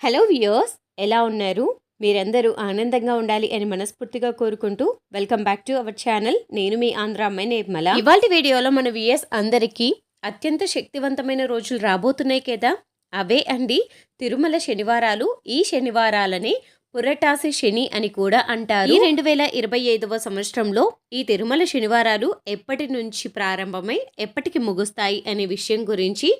Hello వియోస్ ఎలా ఉన్నారు? మీరందరూ ఆనందంగా ఉండాలి అని మనస్ఫూర్తిగా కోరుకుంటూ welcome back to our channel. నేను మీ ఆంధ్ర అమ్మాయి నిర్మల. ఇవాళ వీడియోలో మన విఎస్ అందరికీ అత్యంత శక్తివంతమైన రోజులు రాబోతున్నాయి కదా? అవే అండి తిరుమల శనివారాలు. ఈ శనివారాలనే పురటాసి శని అని కూడా అంటారు. ఈ రెండు వేల ఇరవై ఐదవ సంవత్సరంలో ఈ తిరుమల శనివారాలు ఎప్పటి నుంచి ప్రారంభమై ఎప్పటికి ముగుస్తాయి అనే విషయం గురించి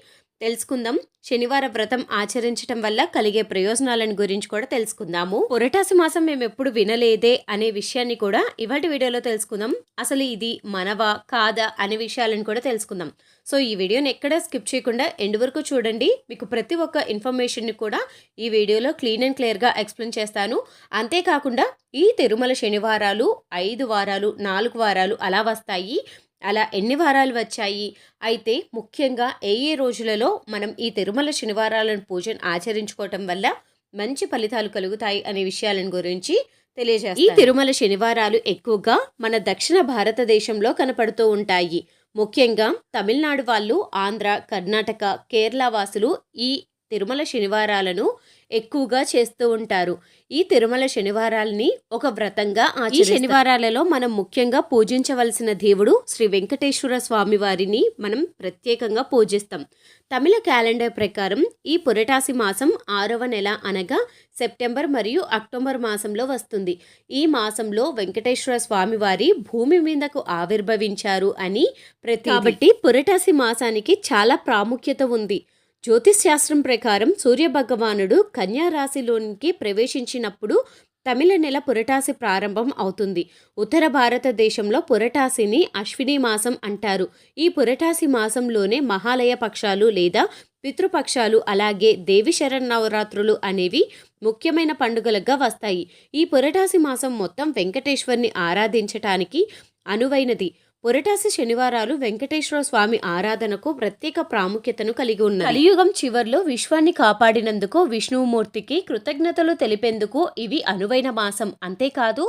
తెలుసుకుందాం. శనివార వ్రతం ఆచరించడం వల్ల కలిగే ప్రయోజనాలను గురించి కూడా తెలుసుకుందాము. పురటాసి మాసం మేము ఎప్పుడు వినలేదే అనే విషయాన్ని కూడా ఇవాటి వీడియోలో తెలుసుకుందాం. అసలు ఇది మనవా కాదా అనే విషయాలను కూడా తెలుసుకుందాం. సో ఈ వీడియోని ఎక్కడ స్కిప్ చేయకుండా ఎండ్ వరకు చూడండి. మీకు ప్రతి ఒక్క ఇన్ఫర్మేషన్ని కూడా ఈ వీడియోలో క్లీన్ అండ్ క్లియర్గా ఎక్స్ప్లెయిన్ చేస్తాను. అంతేకాకుండా ఈ తిరుమల శనివారాలు ఐదు వారాలు నాలుగు వారాలు అలా వస్తాయి. అలా ఎన్ని వారాలు వచ్చాయి? అయితే ముఖ్యంగా ఏ ఏ రోజులలో మనం ఈ తిరుమల శనివారాలను పూజను ఆచరించుకోవటం వల్ల మంచి ఫలితాలు కలుగుతాయి అనే విషయాలను గురించి తెలియజేస్తాను. ఈ తిరుమల శనివారాలు ఎక్కువగా మన దక్షిణ భారతదేశంలో కనపడుతూ ఉంటాయి. ముఖ్యంగా తమిళనాడు వాళ్ళు ఆంధ్ర కర్ణాటక కేరళ వాసులు ఈ తిరుమల శనివారాలను ఎక్కువగా చేస్తూ ఉంటారు. ఈ తిరుమల శనివారాలని ఒక వ్రతంగా ఈ శనివారాలలో మనం ముఖ్యంగా పూజించవలసిన దేవుడు శ్రీ వెంకటేశ్వర స్వామి వారిని మనం ప్రత్యేకంగా పూజిస్తాం. తమిళ క్యాలెండర్ ప్రకారం ఈ పురటాసి మాసం ఆరవ నెల అనగా సెప్టెంబర్ మరియు అక్టోబర్ మాసంలో వస్తుంది. ఈ మాసంలో వెంకటేశ్వర స్వామి వారి భూమి మీదకు ఆవిర్భవించారు అని ప్రతి కాబట్టి పురటాసి మాసానికి చాలా ప్రాముఖ్యత ఉంది. శాస్త్రం ప్రకారం సూర్యభగవానుడు కన్యా రాశిలోనికి ప్రవేశించినప్పుడు తమిళ నెల పురటాసి ప్రారంభం అవుతుంది. ఉత్తర భారతదేశంలో పురటాసిని అశ్విని మాసం అంటారు. ఈ పురటాసి మాసంలోనే మహాలయ పక్షాలు లేదా పితృపక్షాలు అలాగే దేవి శరన్నవరాత్రులు అనేవి ముఖ్యమైన పండుగలుగా వస్తాయి. ఈ పురటాసి మాసం మొత్తం వెంకటేశ్వర్ని ఆరాధించటానికి అనువైనది. పురటాసి శనివారాలు వెంకటేశ్వర స్వామి ఆరాధనకు ప్రత్యేక ప్రాముఖ్యతను కలిగి ఉన్నాయి కలియుగం చివర్లో విశ్వాన్ని కాపాడినందుకు విష్ణుమూర్తికి కృతజ్ఞతలు తెలిపేందుకు ఇవి అనువైన మాసం. అంతేకాదు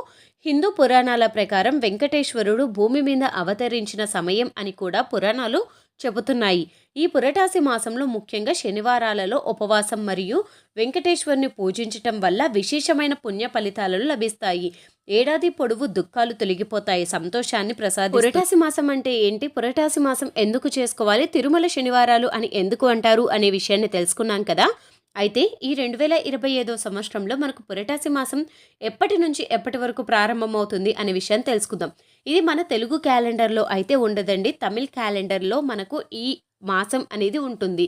హిందూ పురాణాల ప్రకారం వెంకటేశ్వరుడు భూమి మీద అవతరించిన సమయం అని కూడా పురాణాలు చెబుతున్నాయి. ఈ పురటాసి మాసంలో ముఖ్యంగా శనివారాలలో ఉపవాసం మరియు వెంకటేశ్వరుని పూజించటం వల్ల విశేషమైన పుణ్య ఫలితాలను లభిస్తాయి. ఏడాది పొడవు దుఃఖాలు తొలగిపోతాయి. సంతోషాన్ని ప్రసాది పురటాసి మాసం అంటే ఏంటి? పురటాసి మాసం ఎందుకు చేసుకోవాలి? తిరుమల శనివారాలు అని ఎందుకు అంటారు? అనే విషయాన్ని తెలుసుకున్నాం కదా. అయితే ఈ రెండు వేల ఇరవై ఐదో సంవత్సరంలో మనకు పురటాసి మాసం ఎప్పటి నుంచి ఎప్పటి వరకు ప్రారంభమవుతుంది అనే విషయాన్ని తెలుసుకుందాం. ఇది మన తెలుగు క్యాలెండర్లో అయితే ఉండదండి. తమిళ్ క్యాలెండర్లో మనకు ఈ మాసం అనేది ఉంటుంది.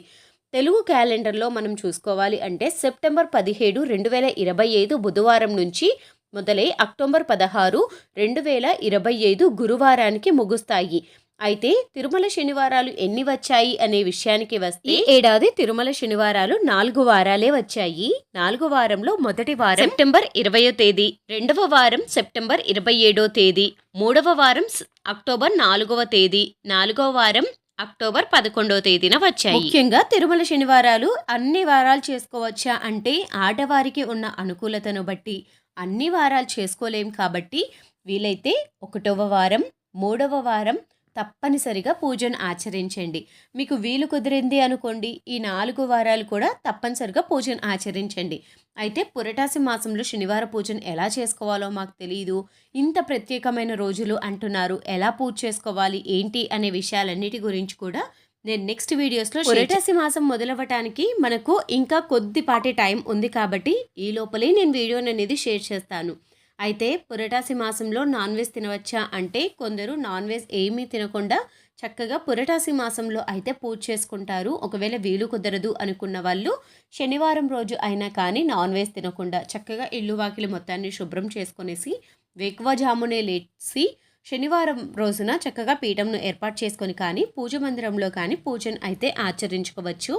తెలుగు క్యాలెండర్లో మనం చూసుకోవాలి అంటే సెప్టెంబర్ పదిహేడు రెండు వేల ఇరవై ఐదు బుధవారం నుంచి మొదలై అక్టోబర్ పదహారు రెండు వేల ఇరవై ఐదు గురువారానికి ముగుస్తాయి. అయితే తిరుమల శనివారాలు ఎన్ని వచ్చాయి అనే విషయానికి వస్తే ఏడాది తిరుమల శనివారాలు నాలుగు వారాలే వచ్చాయి. నాలుగు వారంలో మొదటి వారం సెప్టెంబర్ ఇరవయో తేదీ రెండవ వారం సెప్టెంబర్ ఇరవై ఏడో తేదీ మూడవ వారం అక్టోబర్ నాలుగవ తేదీ నాలుగవ వారం అక్టోబర్ పదకొండవ తేదీన వచ్చాయి. ముఖ్యంగా తిరుమల శనివారాలు అన్ని వారాలు చేసుకోవచ్చా అంటే ఆడవారికి ఉన్న అనుకూలతను బట్టి అన్ని వారాలు చేసుకోలేం కాబట్టి వీలైతే ఒకటవ వారం మూడవ వారం తప్పనిసరిగా పూజను ఆచరించండి. మీకు వీలు కుదిరింది అనుకోండి ఈ నాలుగు వారాలు కూడా తప్పనిసరిగా పూజను ఆచరించండి. అయితే పురటాసి మాసంలో శనివార పూజను ఎలా చేసుకోవాలో మాకు తెలియదు ఇంత ప్రత్యేకమైన రోజులు అంటున్నారు. ఎలా పూజ చేసుకోవాలి? ఏంటి? అనే విషయాలన్నిటి గురించి కూడా నేను నెక్స్ట్ వీడియోస్లో పురటాసి మాసం మొదలవ్వటానికి మనకు ఇంకా కొద్దిపాటి టైం ఉంది కాబట్టి ఈ లోపలే నేను వీడియోని అనేది షేర్ చేస్తాను. అయితే పురటాసి మాసంలో నాన్ వెజ్ తినవచ్చా అంటే కొందరు నాన్ వెజ్ ఏమీ తినకుండా చక్కగా పురటాసి మాసంలో అయితే పూజ చేసుకుంటారు. ఒకవేళ వీలు కుదరదు అనుకున్న వాళ్ళు శనివారం రోజు అయినా కానీ నాన్ వెజ్ తినకుండా చక్కగా ఇల్లు వాకిలి మొత్తాన్ని శుభ్రం చేసుకునేసి వేకువజామునే లేచి శనివారం రోజున చక్కగా పీఠంను ఏర్పాటు చేసుకొని కానీ పూజ మందిరంలో కానీ పూజను అయితే ఆచరించుకోవచ్చు.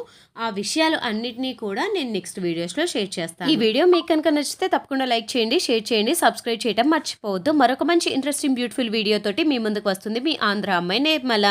ఆ విషయాలు అన్నిటినీ కూడా నేను నెక్స్ట్ వీడియోస్లో షేర్ చేస్తాను. ఈ వీడియో మీకు కనుక నచ్చితే తప్పకుండా లైక్ చేయండి షేర్ చేయండి సబ్స్క్రైబ్ చేయడం మర్చిపోవద్దు. మరొక మంచి ఇంట్రెస్టింగ్ బ్యూటిఫుల్ వీడియోతోటి మీ ముందుకు వస్తుంది మీ ఆంధ్ర అమ్మాయి నిర్మల.